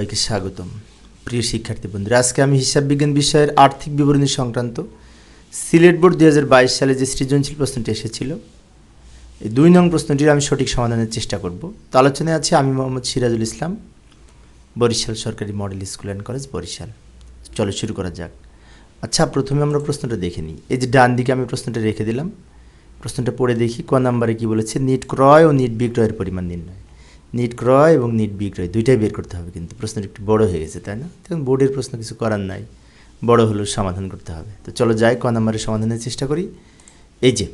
সবাইকে স্বাগতম। প্রিয় শিক্ষার্থী বন্ধুরা, আজকে আমি হিসাব বিজ্ঞান বিষয়ের আর্থিক বিবরণী সংক্রান্ত সিলেট বোর্ড দুই হাজার বাইশ সালে যে সৃজনশীল প্রশ্নটি এসেছিল, এই দুই নং প্রশ্নটির আমি সঠিক সমাধানের চেষ্টা করব। তো আলোচনায় আছে আমি মোহাম্মদ সিরাজুল ইসলাম, বরিশাল সরকারি model school and college Barishal. চলো শুরু করা যাক। আচ্ছা প্রথমে আমরা প্রশ্নটা দেখে নিই। এই যে ডান দিকে আমি প্রশ্নটা রেখে দিলাম। প্রশ্নটা পড়ে দেখি, ক নাম্বারে কি বলেছে, নিট ক্রয় ও নিট বিক্রয়ের পরিমাণ নির্ণয়। নিট ক্রয় এবং নিট বিক্রয়, দুইটাই বের করতে হবে কিন্তু। প্রশ্নটা একটু বড় হয়ে গেছে, তাই না? তখন বোর্ডের প্রশ্ন কিছু করার নাই। বড় হলেও সমাধান করতে হবে। তো চলো যাই, ক নাম্বারের সমাধানের চেষ্টা করি। এই যে,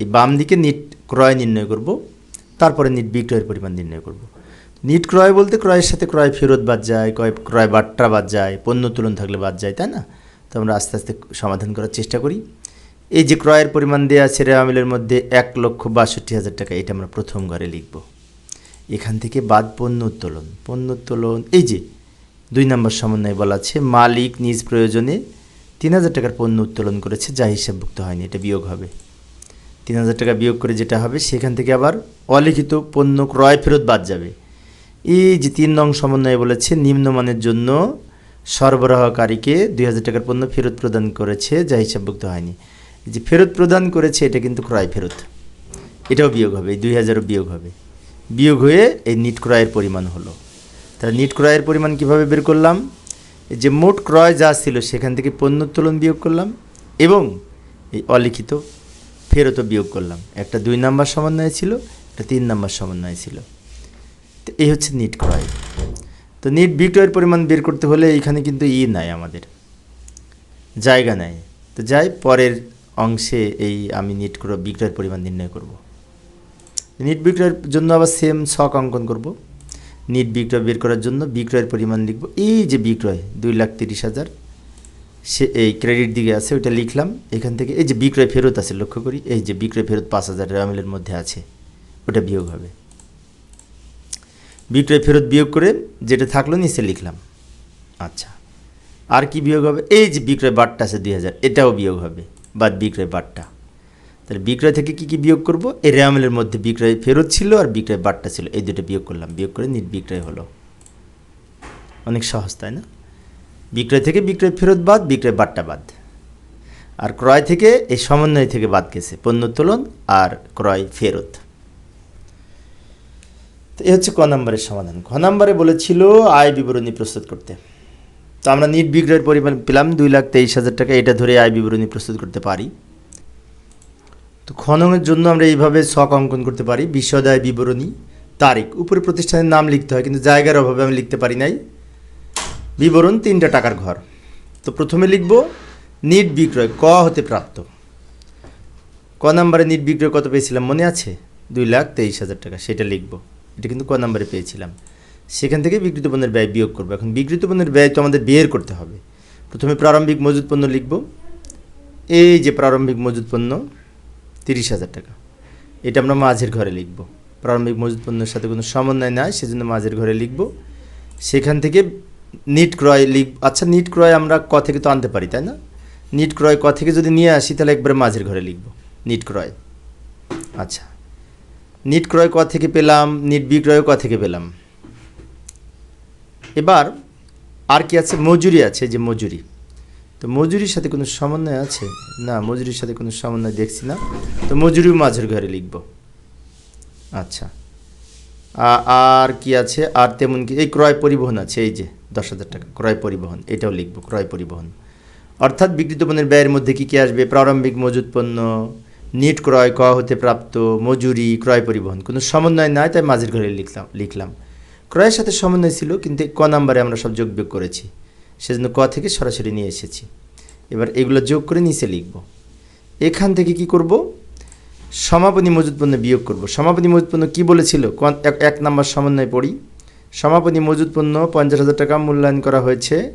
এই বাম দিকে নিট ক্রয় নির্ণয় করব, তারপরে নিট বিক্রয়ের পরিমাণ নির্ণয় করব। নিট ক্রয় বলতে ক্রয়ের সাথে ক্রয় ফেরত বাদ যায়, ক্রয় ক্রয় বাট্টা বাদ যায়, পণ্য তুলন থাকলে বাদ যায়, তাই না? তো আমরা আস্তে আস্তে সমাধান করার চেষ্টা করি। এই যে ক্রয়ের পরিমাণ দেওয়া আছে রেওয়া মিলের মধ্যে এক লক্ষ বাষট্টি হাজার টাকা, এটা আমরা প্রথম ঘরে লিখব। এখান থেকে বাদ পণ্য উত্তোলন। পণ্য উত্তোলন, এই যে দুই নম্বর সমন্বয়ে বলা আছে, মালিক নিজ প্রয়োজনে তিন হাজার টাকার পণ্য উত্তোলন করেছে, যা হিসাবভুক্ত হয়নি, এটা বিয়োগ হবে। তিন হাজার টাকা বিয়োগ করে যেটা হবে, সেখান থেকে আবার অলিখিত পণ্য ক্রয় ফেরত বাদ যাবে। এই যে তিন নং সমন্বয়ে বলেছে, নিম্নমানের জন্য সরবরাহকারীকে দুই হাজার টাকার পণ্য ফেরত প্রদান করেছে, যা হিসাবভুক্ত হয়নি। যে ফেরত প্রদান করেছে, এটা কিন্তু ক্রয় ফেরত। এটাও বিয়োগ হবে দুই হাজারও বিয়োগ হবে। বিয়োগ হয়ে এই নিট ক্রয়ের পরিমাণ হলো। তাহলে নিট ক্রয়ের পরিমাণ কীভাবে বের করলাম? যে মোট ক্রয় যা ছিল সেখান থেকে পণ্য উত্তোলন বিয়োগ করলাম এবং এই অলিখিত ফেরতও বিয়োগ করলাম। একটা দুই নাম্বার সমন্বয় ছিল, একটা তিন নাম্বার সমন্বয় ছিল। তো এই হচ্ছে নিট ক্রয়। তো নিট বিক্রয়ের পরিমাণ বের করতে হলে এখানে কিন্তু ই নাই আমাদের। জায়গা নাই। তো যাই, পরের অংশে এই আমি নিট ক্রয়, বিক্রয়ের পরিমাণ নির্ণয় করব। নিট বিক্রয়ের জন্য আবার সেম ছক অঙ্কন করব। নিট বিক্রয় বের করার জন্য বিক্রয়ের পরিমাণ লিখব। এই যে বিক্রয়, দুই লাখ তিরিশ হাজার, সে এই ক্রেডিট দিকে আছে, ওইটা লিখলাম। এখান থেকে এই যে বিক্রয় ফেরত আছে, লক্ষ্য করি, এই যে বিক্রয় ফেরত পাঁচ হাজার রেওয়ামিলের মধ্যে আছে, ওটা বিয়োগ হবে। বিক্রয় ফেরত বিয়োগ করে যেটা থাকল নিচে লিখলাম। আচ্ছা আর কি বিয়োগ হবে? এই যে বিক্রয় বাট্টা আছে দুই হাজার, এটাও বিয়োগ হবে, বাদ বিক্রয় বাট্টা তাহলে বিক্রয় থেকে কি কি বিয়োগ করব? এই রেয়ামেলের মধ্যে বিক্রয় ফেরত ছিল আর বিক্রয় বাট্টা ছিল। এই দুটো বিয়োগ করলাম। বিয়োগ করে নিট বিক্রয় হলো। অনেক সহজ, তাই না? বিক্রয় থেকে বিক্রয় ফেরত বাদ, বিক্রয় বাট্টা বাদ। আর ক্রয় থেকে এই সমন্বয় থেকে বাদ গেছে, পণ্য উত্তোলন আর ক্রয় ফেরত। তো এ হচ্ছে ক নম্বরের সমাধান। খ নম্বরে বলেছিল আয় বিবরণী প্রস্তুত করতে। তো আমরা নিট বিক্রয়ের পরিমাণ পেলাম দুই লাখ তেইশ হাজার টাকা। এটা ধরে আয় বিবরণী প্রস্তুত করতে পারি। তো খননের জন্য আমরা এইভাবে শখ অঙ্কন করতে পারি। বিশদায় বিবরণী, তারিখ। উপরে প্রতিষ্ঠানের নাম লিখতে হয়, কিন্তু জায়গার অভাবে আমি লিখতে পারি নাই। বিবরণ, তিনটা টাকার ঘর। তো প্রথমে লিখব, নিট বিক্রয়, ক হতে প্রাপ্ত। ক নম্বরে নিট বিক্রয় কত পেয়েছিলাম মনে আছে? দুই লাখ তেইশ হাজার টাকা, সেটা লিখব। এটা কিন্তু ক নম্বরে পেয়েছিলাম। সেখান থেকে বিকৃত পণ্যের ব্যয় বিয়োগ করব। এখন বিকৃত পণ্যের ব্যয় তো আমাদের বের করতে হবে। প্রথমে প্রারম্ভিক মজুদ পণ্য লিখব। এই যে প্রারম্ভিক মজুদ পণ্য তিরিশ হাজার টাকা। এটা আমরা মাঝের ঘরে লিখব। প্রারম্ভিক মজুদ পণ্যের সাথে কোনো সমন্বয় নাই, সেজন্য মাঝের ঘরে লিখব। সেখান থেকে নিট ক্রয় লিখ আচ্ছা নিট ক্রয় আমরা ক থেকে তো আনতে পারি, তাই না? নিট ক্রয় ক থেকে যদি নিয়ে আসি, তাহলে একবারে মাঝের ঘরে লিখব, নিট ক্রয়। আচ্ছা নিট ক্রয় ক থেকে পেলাম, নিট বিক্রয় ক থেকে পেলাম। এবার আর কি আছে? মজুরি আছে, যে মজুরি। তো মজুরির সাথে কোনো সমন্বয় আছে? না, মজুরির সাথে কোনো সমন্বয় দেখছি না। তো মজুরিও মাঝের ঘরে লিখব। আচ্ছা। আর কি আছে? আর তেমন কি? এই ক্রয় পরিবহন আছে, এই যে, দশ হাজার টাকা, ক্রয় পরিবহন, এটাও লিখব, ক্রয় পরিবহন। অর্থাৎ বিকৃত পণ্যের ব্যয়ের মধ্যে কী কী আসবে? প্রারম্ভিক মজুদ পণ্য, নিট ক্রয় ক হতে প্রাপ্ত, মজুরি, ক্রয় পরিবহন, কোনো সমন্বয় নাই, তাই মাঝের ঘরে লিখলাম লিখলাম। ক্রয়ের সাথে সমন্বয় ছিল, কিন্তু ক নাম্বারে আমরা সব যোগ বিয়োগ করেছি। সেজন্য ক থেকে সরাসরি নিয়ে এসেছি। এবার এগুলো যোগ করে নিচে লিখব। এখান থেকে কি করব? সমাপনী মজুদ পণ্য বিয়োগ করব। সমাপনী মজুদ পণ্য কী বলেছিল? এক- নাম্বার সমন্বয় পড়ি। সমাপনী মজুদ পণ্য পঞ্চাশ হাজার টাকা মূল্যায়ন করা হয়েছে,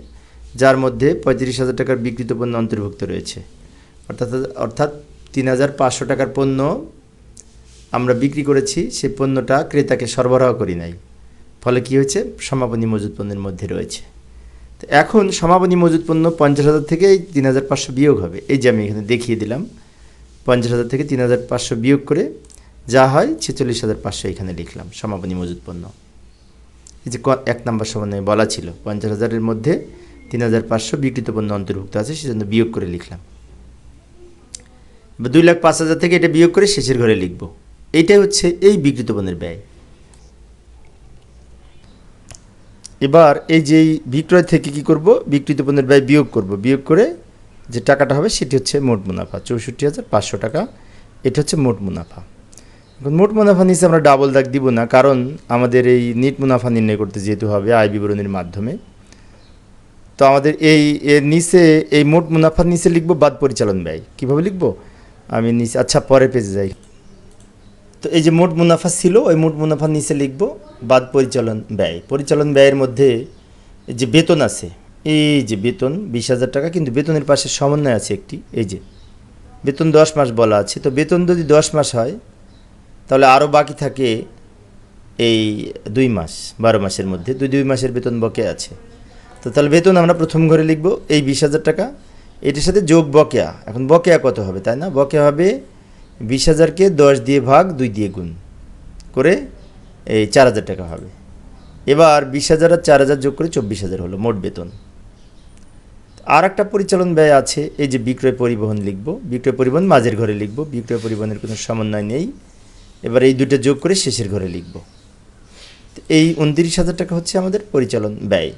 যার মধ্যে পঁয়ত্রিশ হাজার টাকার বিকৃত পণ্য অন্তর্ভুক্ত রয়েছে। অর্থাৎ অর্থাৎ তিন হাজার পাঁচশো টাকার পণ্য আমরা বিক্রি করেছি সেই পণ্যটা ক্রেতাকে সরবরাহ করি নাই। ফলে কী হয়েছে? সমাপনী মজুদ পণ্যের মধ্যে রয়েছে। এখন সমাপনী মজুদ পণ্য পঞ্চাশ হাজার থেকে তিন হাজার পাঁচশো বিয়োগ হবে। এই যে আমি এখানে দেখিয়ে দিলাম, পঞ্চাশ হাজার থেকে তিন হাজার পাঁচশো বিয়োগ করে যা হয় ছেচল্লিশ হাজার পাঁচশো এখানে লিখলাম সমাপনী মজুদ পণ্য। এই যে এক নম্বর সমন্বয়ে বলা ছিল, পঞ্চাশ হাজারের মধ্যে তিন হাজার পাঁচশো বিকৃত পণ্য অন্তর্ভুক্ত আছে, সেজন্য বিয়োগ করে লিখলাম। দুই লাখ পাঁচ হাজার থেকে এটা বিয়োগ করে শেষের ঘরে লিখব। এইটাই হচ্ছে এই বিকৃত পণ্যের ব্যয়। এবার এই যে বিক্রয় থেকে কি করব? বিকৃত পণ্যের ব্যয় বিয়োগ করব। বিয়োগ করে যে টাকাটা হবে সেটি হচ্ছে মোট মুনাফা, চৌষট্টি হাজার পাঁচশো টাকা। এটা হচ্ছে মোট মুনাফা। এখন মোট মুনাফা নিচে আমরা ডাবল দাগ দিব না, কারণ আমাদের এই নিট মুনাফা নির্ণয় করতে যেহেতু হবে আয় বিবরণীর মাধ্যমে। তো আমাদের এই, এর নিচে, এই মোট মুনাফার নিচে লিখব বাদ পরিচালন ব্যয়। কীভাবে লিখব? আমি নিচে আচ্ছা পরে পেজে যাই। তো এই যে মোট মুনাফা ছিল, ওই মোট মুনাফার নিচে লিখব বাদ পরিচালন ব্যয়। পরিচালন ব্যয়ের মধ্যে যে বেতন আছে, এই যে বেতন, বিশ হাজার টাকা, কিন্তু বেতনের পাশে সমন্বয় আছে একটি, এই যে বেতন দশ মাস বলা আছে। তো বেতন যদি দশ মাস হয়, তাহলে আরও বাকি থাকে এই দুই মাস, বারো মাসের মধ্যে। দুই দুই মাসের বেতন বকে আছে। তো তাহলে বেতন আমরা প্রথম ঘরে লিখব, এই বিশ হাজার টাকা। এটির সাথে যোগ বকেয়া। এখন বকেয়া কত হবে, তাই না? বকেয়া হবে বিশ হাজারকে দশ দিয়ে ভাগ দুই দিয়ে গুণ করে এই চার হাজার টাকা হবে। এবার বিশ হাজার আর চার হাজার যোগ করে চব্বিশ হাজার হলো মোট বেতন। আর একটা পরিচালন ব্যয় আছে, এই যে বিক্রয় পরিবহন লিখব। বিক্রয় পরিবহন মাঝের ঘরে লিখব। বিক্রয় পরিবহনের কোনো সমন্বয় নেই। এবার এই দুটো যোগ করে শেষের ঘরে লিখব। এই উনত্রিশ হাজার টাকা হচ্ছে আমাদের পরিচালন ব্যয়।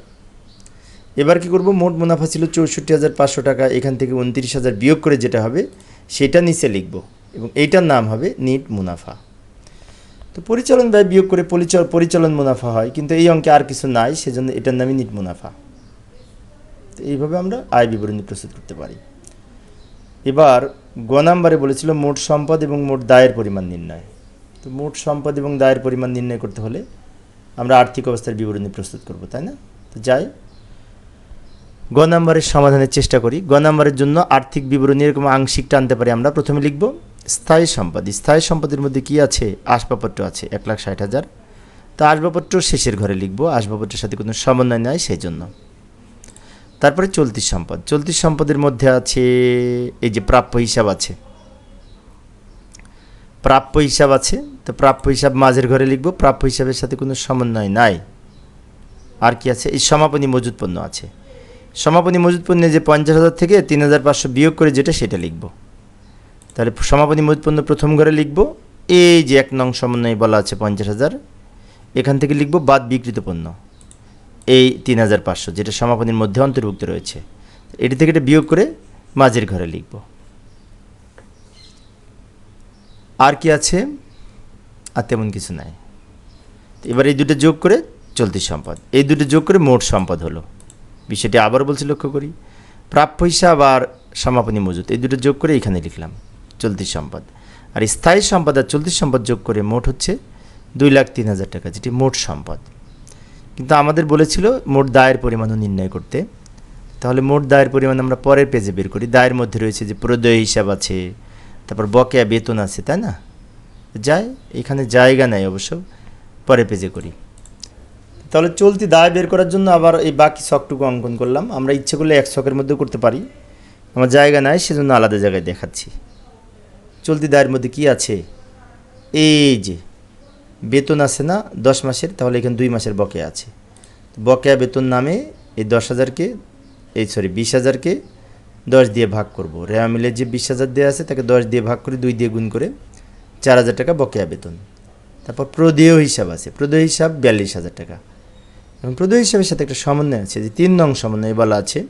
এবার কি করব? মোট মুনাফা ছিল চৌষট্টি হাজার পাঁচশো টাকা। এখান থেকে উনত্রিশ হাজার বিয়োগ করে যেটা হবে, সেটা নিচে লিখব এবং এইটার নাম হবে নিট মুনাফা। তো পরিচালন ব্যয় বিয়োগ করে পরিচাল পরিচালন মুনাফা হয়, কিন্তু এই অঙ্কে আর কিছু নাই, সেজন্য এটার নামই নিট মুনাফা। তো এইভাবে আমরা আয় বিবরণী প্রস্তুত করতে পারি। এবার গ নাম্বারে বলেছিল মোট সম্পদ এবং মোট দায়ের পরিমাণ নির্ণয়। তো মোট সম্পদ এবং দায়ের পরিমাণ নির্ণয় করতে হলে আমরা আর্থিক অবস্থার বিবরণী প্রস্তুত করব, তাই না? তো যাই। গ নাম্বারের সমাধানের চেষ্টা করি। গ নাম্বারের জন্য আর্থিক বিবরণী এরকম আংশিকটা আনতে পারি আমরা। প্রথমে লিখব স্থায়ী সম্পদ। স্থায়ী সম্পদের মধ্যে কি আছে? আসবাবপত্র আছে, এক লাখ ষাট হাজার। তা আসবাবপত্র শেষের ঘরে লিখব, আসবাবপত্রের সাথে কোনো সমন্বয় নাই সেই জন্য তারপরে চলতি সম্পদ। চলতি সম্পদের মধ্যে আছে, এই যে প্রাপ্য হিসাব আছে। প্রাপ্য হিসাব আছে, তো প্রাপ্য হিসাব মাঝের ঘরে লিখব, প্রাপ্য হিসাবের সাথে কোনো সমন্বয় নাই। আর কি আছে? এই সমাপনী মজুত পণ্য আছে। সমাপনী মজুত পণ্যে যে পঞ্চাশ হাজার থেকে তিন হাজার পাঁচশো বিয়োগ করে যেটা, সেটা লিখব। তাহলে সমাপনী মজুত প্রথম ঘরে লিখব। এই যে এক নং সমন্বয়ে বলা আছে পঞ্চাশ হাজার, এখান থেকে লিখব বাদ বিকৃত পণ্য। এই তিন হাজার পাঁচশো, যেটা সমাপনীর মধ্যে অন্তর্ভুক্ত রয়েছে। এটি থেকে এটা বিয়োগ করে মাঝের ঘরে লিখব। আর কি আছে? আর তেমন কিছু নাই। এবার এই দুটো যোগ করে চলতি সম্পদ। এই দুটো যোগ করে মোট সম্পদ হলো। বিষয়টি আবার বলছি লক্ষ্য করি। প্রাপ্য হিসাব আর সমাপনী মজুত, এই দুটো যোগ করে এখানে লিখলাম। চলতি সম্পদ। আর স্থায়ী সম্পদ আর চলতি সম্পদ যোগ করে মোট হচ্ছে দুই লাখ তিন হাজার টাকা, যেটি মোট সম্পদ। কিন্তু আমাদের বলেছিল মোট দায়ের পরিমাণও নির্ণয় করতে। তাহলে মোট দায়ের পরিমাণ আমরা পরের পেজে বের করি। দায়ের মধ্যে রয়েছে যে প্রদয় হিসাব আছে, তারপর বকেয়া বেতন আছে, তাই না? যায় এখানে জায়গা নাই অবশ্য, পরের পেজে করি। তাহলে চলতি দায় বের করার জন্য আবার এই বাকি শখটুকু অঙ্কন করলাম। আমরা ইচ্ছে করলে এক শখের মধ্যে করতে পারি। আমার জায়গা নাই, সেজন্য আলাদা জায়গায় দেখাচ্ছি। চলতি দায়ের মধ্যে কি আছে? এই যে, বেতন আছে না দশ মাসের, তাহলে এখানে দুই মাসের বকেয়া আছে। বকেয়া বেতন নামে এই দশ হাজারকে, এই সরি, বিশ হাজারকে দশ দিয়ে ভাগ করব। রেওয়া মিলের যে বিশ হাজার দেওয়া আছে, তাকে দশ দিয়ে ভাগ করে দুই দিয়ে গুণ করে চার হাজার টাকা বকেয়া বেতন। তারপর প্রদেয় হিসাব আছে। প্রদেয় হিসাব বিয়াল্লিশ হাজার টাকা। এবং প্রদেয় হিসাবের সাথে একটা সমন্বয় আছে, যে তিন নং সমন্বয় বলা আছে,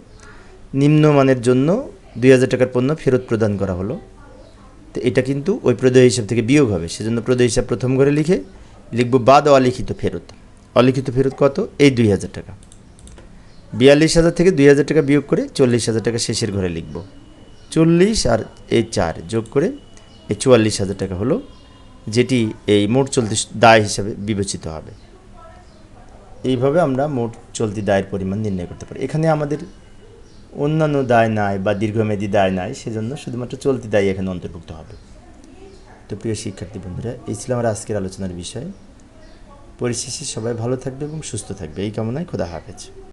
নিম্নমানের জন্য দুই হাজার টাকার পণ্য ফেরত প্রদান করা হলো। তো এটা কিন্তু ওই প্রদেয় হিসাব থেকে বিয়োগ হবে। সেজন্য প্রদেয় হিসাব প্রথম ঘরে লিখে লিখব বাদ অলিখিত ফেরত। অলিখিত ফেরত কত? এই দুই হাজার টাকা। বিয়াল্লিশ হাজার থেকে দুই হাজার টাকা বিয়োগ করে চল্লিশ হাজার টাকা শেষের ঘরে লিখব। চল্লিশ আর এই চার যোগ করে এই চুয়াল্লিশ হাজার টাকা হলো, যেটি এই মোট চলতি দায় হিসাবে বিবেচিত হবে। এইভাবে আমরা মোট চলতি দায়ের পরিমাণ নির্ণয় করতে পারি। এখানে আমাদের অন্যান্য দায় নাই বা দীর্ঘমেয়াদী দায় নাই, সেজন্য শুধুমাত্র চলতি দায় এখানে অন্তর্ভুক্ত হবে। তো প্রিয় শিক্ষার্থী বন্ধুরা, এই ছিল আমার আজকের আলোচনার বিষয়। পরিশেষে সবাই ভালো থাকবে এবং সুস্থ থাকবে। এই কামনায় খোদা হাফেজ।